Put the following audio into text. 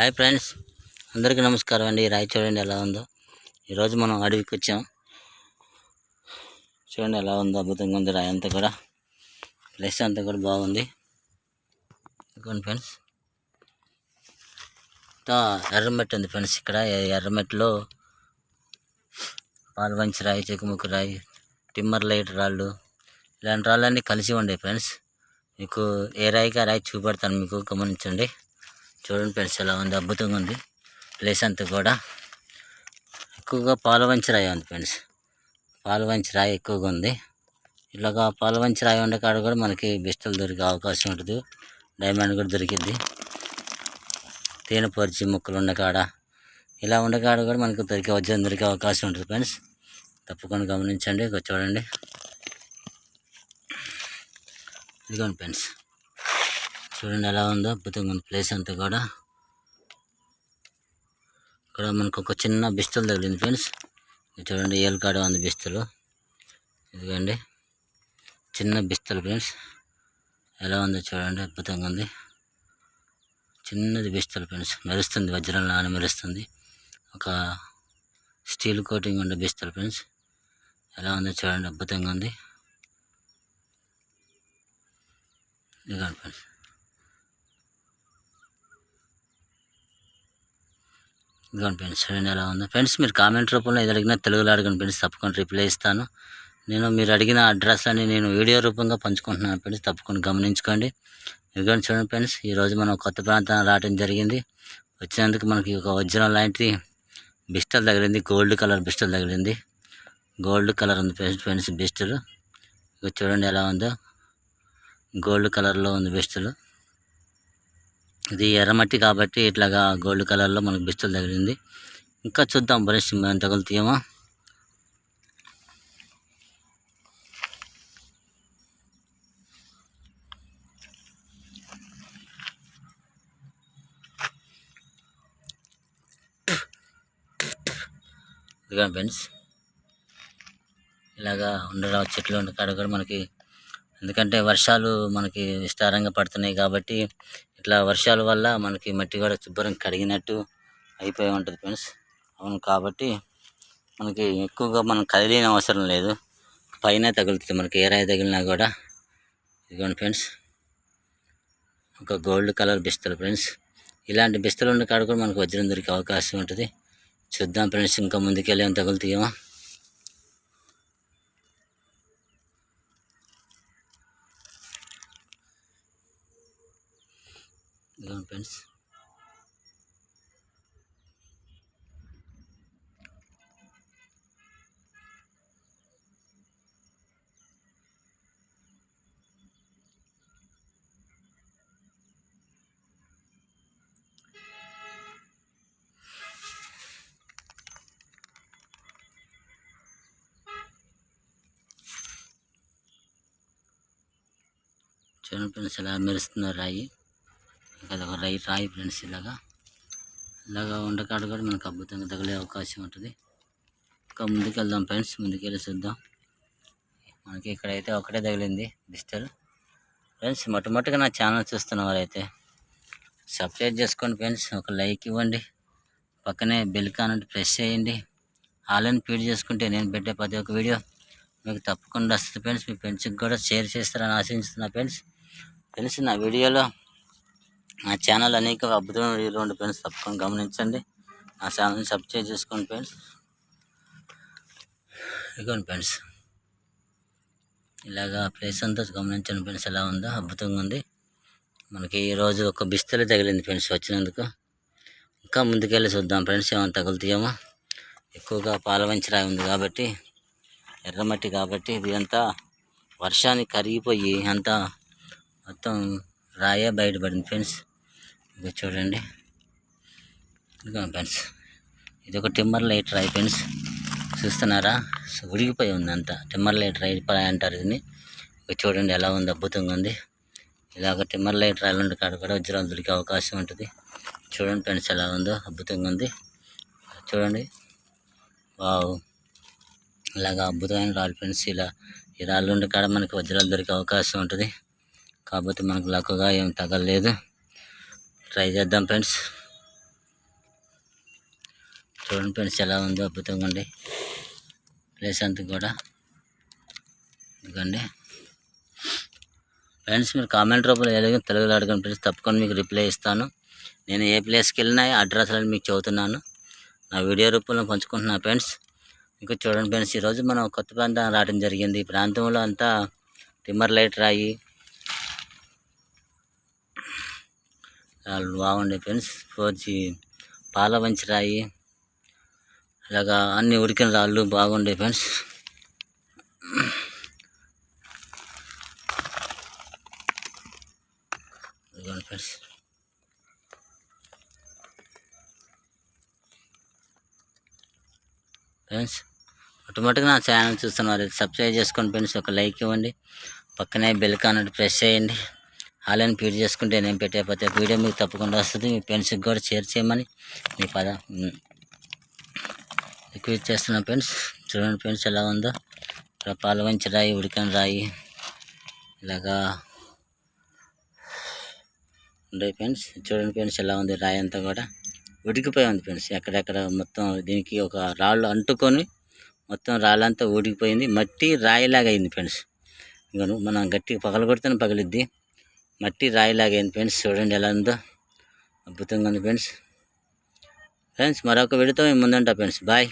Hi friends. అందరికీ నమస్కారం అండి. రాయి చూడండి ఎలా ఉందో. ఈరోజు మనం అడవికి వచ్చాం. చూడండి ఎలా ఉందో. అద్భుతంగా ఉంది రాయి అంతా కూడా. ప్లేస్ అంతా కూడా బాగుంది. ఇదిగోండి ఫ్రెండ్స్. ఎర్రమెట్ ఉంది ఫ్రెండ్స్ ఇక్కడ. ఈ పాల్వంచి రాయి చెక్కుముక్కు రాయి టిమ్మర్ లైట్ రాళ్ళు ఇలాంటి రాళ్ళన్నీ కలిసి ఉండే ఫ్రెండ్స్. మీకు ఏ రాయికి ఆ రాయి చూపెడతాను. మీకు గమనించండి. చూడండి ఫ్రెండ్స్ ఎలా ఉంది? అద్భుతంగా ఉంది. ప్లేస్ అంతా కూడా ఎక్కువగా పాలవంచి రాయి ఉంది ఫ్రెండ్స్. పాలవంచి రాయి ఎక్కువగా ఉంది. ఇలాగా పాలవంచి రాయి ఉండే కాడ కూడా మనకి బిస్టల్ దొరికే అవకాశం ఉంటుంది. డైమండ్ కూడా దొరికింది తేనె పరిచి ముక్కలు ఉండే కాడ ఇలా ఉండే కాడ కూడా మనకు దొరికే వజ్రం దొరికే అవకాశం ఉంటుంది ఫ్రెండ్స్. తప్పకుండా గమనించండి ఇక చూడండి. ఇదిగోండి ఫ్రెండ్స్. చూడండి ఎలా ఉందో అద్భుతంగా ఉంది ప్లేస్ అంతా కూడా. ఇక్కడ మనకు ఒక చిన్న బిస్తలు తగిలింది ఫ్రెండ్స్ ఇది చూడండి ఏలకాడ ఉంది బిస్తలు. ఇదిగోండి చిన్న బిస్తలు ఫ్రెండ్స్ ఎలా ఉందో చూడండి అద్భుతంగా ఉంది. చిన్నది బిస్తలు ఫ్రెండ్స్ మెరుస్తుంది వజ్రం లాగానే మెరుస్తుంది. ఒక స్టీల్ కోటింగ్ ఉండే బిస్తలు ఫ్రెండ్స్ ఎలా ఉందో చూడండి అద్భుతంగా ఉంది. ఇదిగోండి ఫ్రెండ్స్ ఇదిగోండి ఫ్రెండ్స్ చూడండి ఎలా ఉందో. ఫ్రెండ్స్ మీరు కామెంట్ రూపంలో ఏది అడిగినా తెలుగులో అడగండి ఫ్రెండ్స్ తప్పకుండా రిప్లై ఇస్తాను. నేను మీరు అడిగిన అడ్రస్లని నేను వీడియో రూపంగా పంచుకుంటున్నాను ఫ్రెండ్స్ తప్పకుండా గమనించుకోండి. ఇదిగోండి చూడండి ఫ్రెండ్స్ ఈరోజు మనం కొత్త ప్రాంతాన్ని రావడం జరిగింది. వచ్చినందుకు మనకి ఒక వజ్రం లాంటి బిస్టల్ తగిలింది గోల్డ్ కలర్ బిస్టల్ తగిలింది. గోల్డ్ కలర్ ఉంది ఫ్రెండ్స్ ఫ్రెండ్స్ బిస్టల్. ఇక చూడండి ఎలా ఉందో. గోల్డ్ కలర్లో ఉంది బెస్టులు. ఇది ఎర్రమట్టి కాబట్టి ఇట్లాగా గోల్డ్ కలర్లో మనకు బిస్టల్ తగిలింది. ఇంకా చూద్దాం బ్రష్ ఎంత తగులుతాయేమో. ఇదిగోండి ఫ్రెండ్స్ ఇలాగా ఉండడం చెట్లు ఉండే కాడ కూడా మనకి ఎందుకంటే వర్షాలు మనకి విస్తారంగా పడుతున్నాయి కాబట్టి ఇట్లా వర్షాల వల్ల మనకి మట్టి కూడా శుభ్రం కడిగినట్టు అయిపోయి ఉంటుంది ఫ్రెండ్స్. అవును కాబట్టి మనకి ఎక్కువగా మనం కదిలిన అవసరం లేదు. పైన తగులుతుంది మనకి ఏ రాయి తగిలినా కూడా. ఇదిగోండి ఫ్రెండ్స్. ఒక గోల్డ్ కలర్ బిస్తలు ఫ్రెండ్స్. ఇలాంటి బిస్తలు ఉన్న కాడ కూడా మనకు వజ్రం దొరికే అవకాశం ఉంటుంది. చూద్దాం ఫ్రెండ్స్ ఇంకా ముందుకెళ్ళి ఏం తగులుతాయేమో. ఇదిగోండి ఫ్రెండ్స్ చూడండి ఫ్రెండ్స్ ఇలా మెరుస్తున్నారు రాయి ఇంకా రై రాయి రాయి ఫ్రెండ్స్ ఇలాగా. ఇలాగా ఉండకాడు కూడా మనకు అద్భుతంగా తగిలే అవకాశం ఉంటుంది. ఇంకా ముందుకు వెళ్దాం ఫ్రెండ్స్ ముందుకెళ్ళి చూద్దాం మనకి ఇక్కడైతే ఒకటే తగిలింది డిజిటల్ ఫ్రెండ్స్ మొట్టమొదటిగా నా ఛానల్ చూస్తున్న వారైతే సబ్స్క్రైబ్ చేసుకోండి ఫ్రెండ్స్ ఒక లైక్ ఇవ్వండి. పక్కనే బెల్ కానంటే ప్రెస్ చేయండి. ఆన్లైన్ ఫీడ్ చేసుకుంటే నేను పెట్టే ప్రతి ఒక్క వీడియో మీకు తప్పకుండా వస్తుంది ఫ్రెండ్స్. మీ ఫ్రెండ్స్కి కూడా షేర్ చేస్తారని ఆశించుతున్నా ఫ్రెండ్స్. ఫ్రెండ్స్ నా వీడియోలో నా ఛానల్ అనేక అద్భుతమైన వీడియోలు ఉండే ఫ్రెండ్స్ తప్పకుండా గమనించండి. నా ఛానల్ని సబ్స్క్రైబ్ చేసుకోండి ఫ్రెండ్స్ ఇదిగోండి ఫ్రెండ్స్ ఇలాగా ప్లేస్ అంతా గమనించండి ఫ్రెండ్స్ ఎలా ఉందో అద్భుతంగా ఉంది. మనకి ఈరోజు ఒక బిస్తలు తగిలింది ఫ్రెండ్స్ వచ్చినందుకు. ఇంకా ముందుకెళ్ళి చూద్దాం ఫ్రెండ్స్ ఏమైనా తగులుతాయేమో. ఎక్కువగా పాలవంచి రాయి ఉంది కాబట్టి ఎర్రమట్టి కాబట్టి ఇది అంతా వర్షానికి కరిగిపోయి అంతా మొత్తం రాయే బయటపడింది ఫ్రెండ్స్ ఇది చూడండి. ఇదిగో ఫ్రెండ్స్ ఇది ఒక టిమ్మర్ లైట్ రై ఫ్రెండ్స్. చూస్తున్నారా? ఉడిగిపోయి ఉంది అంతా టిమ్మర్ లైట్ రై అంటారు దీన్ని. ఇది చూడండి ఎలా ఉంది అద్భుతంగా ఉంది. ఇలాగ టిమ్మర్ లైట్ రాయలు ఉండే కాడ కూడా వజ్రాలు దొరికే అవకాశం ఉంటుంది. చూడండి ఫ్రెండ్స్ ఎలా ఉందో అద్భుతంగా ఉంది. చూడండి. వావ్. ఇలాగ అద్భుతమైన రాళ్ళు ఫ్రెండ్స్. ఇలా ఈ రాళ్ళు ఉండే కాడ మనకి వజ్రాలు దొరికే అవకాశం ఉంటుంది. కాకపోతే మనకు లక్కగా ఏం తగలలేదు. ట్రై చేద్దాం ఫ్రెండ్స్ చూడండి ఫ్రెండ్స్ ఎలా ఉందో అద్భుతంగా ఉంది. ప్లేస్ అంతా కూడా. ఎందుకండి ఫ్రెండ్స్ మీరు కామెంట్ రూపంలో ఏదైనా తెలుగులో అడగండి ఫ్రెండ్స్ తప్పకుండా మీకు రిప్లై ఇస్తాను. నేను ఏ ప్లేస్కి వెళ్ళినా అడ్రస్ అనేది మీకు చెబుతున్నాను. నా వీడియో రూపంలో పంచుకుంటున్నా ఫ్రెండ్స్ ఇంకా చూడండి ఫ్రెండ్స్ ఈరోజు మనం కొత్త ప్రాంతం రావడం జరిగింది. ఈ ప్రాంతంలో అంతా టిమ్మర్ లైట్ రాయి రాళ్ళు బాగుండే ఫ్రెండ్స్. ఫోర్జీ పాల మంచి రాయి అలాగా అన్ని ఉడికిన రాళ్ళు బాగుండే ఫ్రెండ్స్. ఫ్రెండ్స్. ఫ్రెండ్స్ ఆటోమేటిక్గా నా ఛానల్ చూస్తున్నారు సబ్స్క్రైబ్ చేసుకోండి ఫ్రెండ్స్. ఒక లైక్ ఇవ్వండి. పక్కనే బెల్ కానట్టు ప్రెస్ చేయండి. ఆన్లైన్ ఫీడ్ చేసుకుంటే నేను పెట్టే ప్రతి వీడియో మీకు తప్పకుండా వస్తుంది. మీ ఫ్రెండ్స్కి కూడా షేర్ చేయమని. మీ పద రిక్వెస్ట్ చేస్తున్నాను ఫ్రెండ్స్ చూడండి ఫ్రెండ్స్ ఎలా ఉందో. ఇలా పాల్గొంచి రాయి ఉడికని రాయి. ఇలాగా ఉండే ఫ్రెండ్స్ చూడండి ఫ్రెండ్స్ ఎలా ఉంది రాయి అంతా కూడా. ఉడికిపోయి ఉంది ఫ్రెండ్స్ ఎక్కడెక్కడ మొత్తం దీనికి ఒక రాళ్ళు అంటుకొని మొత్తం రాళ్ళంతా ఊడికిపోయింది మట్టి రాయిలాగా అయింది ఫ్రెండ్స్. ఇంకా మనం గట్టిగా పగలగొడితేనే పగిలిద్ది. మట్టి రాయిలాగైంది ఫ్రెండ్స్ చూడండి ఎలా ఉందో. అద్భుతంగా ఉంది ఫ్రెండ్స్. ఫ్రెండ్స్ మరొక విడితో ముందుంటా ఫ్రెండ్స్. బాయ్.